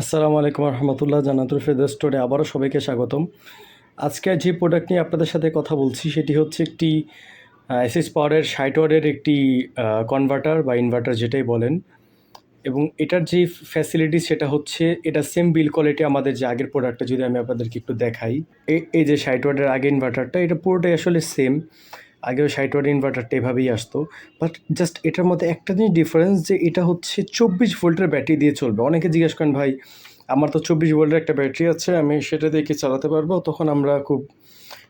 আসসালামু আলাইকুম রহমতুল্লাহ জানাতুল ফেদার স্টোরে আবারও সবাইকে স্বাগতম। আজকে যে প্রোডাক্ট নিয়ে আপনাদের সাথে কথা বলছি সেটি হচ্ছে একটি এসএস পাওয়ারের ষাট ওয়ার্ডের একটি কনভার্টার বা ইনভার্টার যেটাই বলেন। এবং এটার যে ফ্যাসিলিটি সেটা হচ্ছে, এটা সেম বিল কোয়ালিটি আমাদের যে আগের প্রোডাক্টটা যদি আমি আপনাদেরকে একটু দেখাই। এই যে ষাট ওয়ার্ডের আগে ইনভার্টারটা এটা পুরোটাই আসলে সেম আগেও ষাট ওয়ার্ড ইনভার্টারটা এভাবেই আসতো। বাট জাস্ট এটার মধ্যে একটা জিনিস ডিফারেন্স যে এটা হচ্ছে চব্বিশ ভোল্টের ব্যাটারি দিয়ে চলবে। অনেকে জিজ্ঞেস করেন, ভাই, আমার তো চব্বিশ ভোল্টের একটা ব্যাটারি আছে, আমি সেটা দিয়ে কি চালাতে পারব? তখন আমরা খুব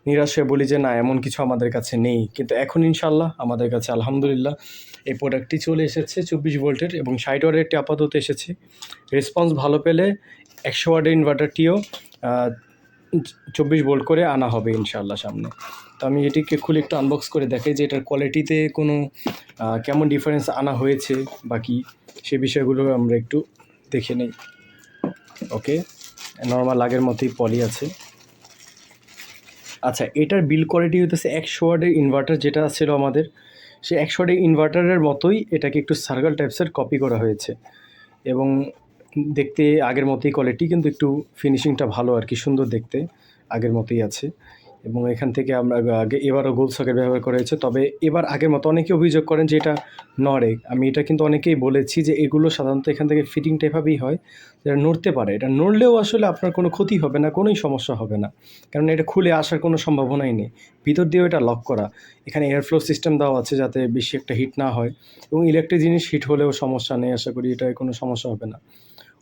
নিরাশ হয়ে বলি যে, না, এমন কিছু আমাদের কাছে নেই। কিন্তু এখন ইনশাল্লাহ আমাদের কাছে আলহামদুলিল্লাহ এই প্রোডাক্টটি চলে এসেছে চব্বিশ ভোল্টের এবং ষাট ওয়ার্ডের একটি আপাতত এসেছে। রেসপন্স ভালো পেলে একশো ওয়ার্ডের ইনভার্টারটিও চব্বিশ ভোল্ট করে আনা হবে ইনশাল্লাহ সামনে। তো আমি এটিকে খুলে একটু আনবক্স করে দেখাই যে এটার কোয়ালিটিতে কোনো কেমন ডিফারেন্স আনা হয়েছে বাকি সে বিষয়গুলো আমরা একটু দেখে নেই। ওকে নর্মাল আগের মতোই পলি আছে। আচ্ছা এটার বিল কোয়ালিটি হইতেছে একশো ওয়ার্ডের ইনভার্টার যেটা ছিল আমাদের। সে একশো ওয়ার্ডের ইনভার্টারের মতোই এটাকে একটু সার্কেল টাইপসের কপি করা হয়েছে। এবং দেখতে আগের মতোই কোয়ালিটি কিন্তু একটু ফিনিশিংটা ভালো আর কি, সুন্দর দেখতে আগের মতোই আছে। এবং এখান থেকে আমরা আগে এবারও গোল সকেট ব্যবহার করা হয়েছে। তবে এবার আগের মতো অনেকে অভিযোগ করেন যে এটা নড়ে। আমি এটা কিন্তু অনেকেই বলেছি যে এগুলো সাধারণত এখান থেকে ফিটিংটা এভাবেই হয়, যেটা নড়তে পারে। এটা নড়লেও আসলে আপনার কোনো ক্ষতি হবে না, কোনোই সমস্যা হবে না। কারণ এটা খুলে আসার কোনো সম্ভাবনাই নেই। ভিতর দিয়েও এটা লক করা। এখানে এয়ারফ্লো সিস্টেম দেওয়া আছে যাতে বেশি একটা হিট না হয়। এবং ইলেকট্রিক জিনিস হিট হলেও সমস্যা নেই, আশা করি এটায় কোনো সমস্যা হবে না।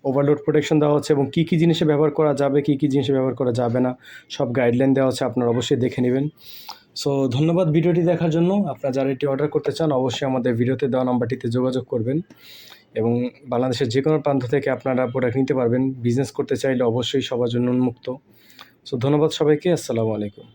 ওভারলোড প্রোটেকশন দেওয়া হচ্ছে এবং কী কী জিনিসে ব্যবহার করা যাবে, কী কী জিনিসে ব্যবহার করা যাবে না, সব গাইডলাইন দেওয়া হচ্ছে, আপনারা অবশ্যই দেখে নেবেন। সো ধন্যবাদ ভিডিওটি দেখার জন্য। আপনারা যারা এটি অর্ডার করতে চান, অবশ্যই আমাদের ভিডিওতে দেওয়া নাম্বারটিতে যোগাযোগ করবেন এবং বাংলাদেশের যে কোনো প্রান্ত থেকে আপনারা প্রোডাক্ট নিতে পারবেন। বিজনেস করতে চাইলে অবশ্যই সবার জন্য উন্মুক্ত। সো ধন্যবাদ সবাইকে, আসসালামু আলাইকুম।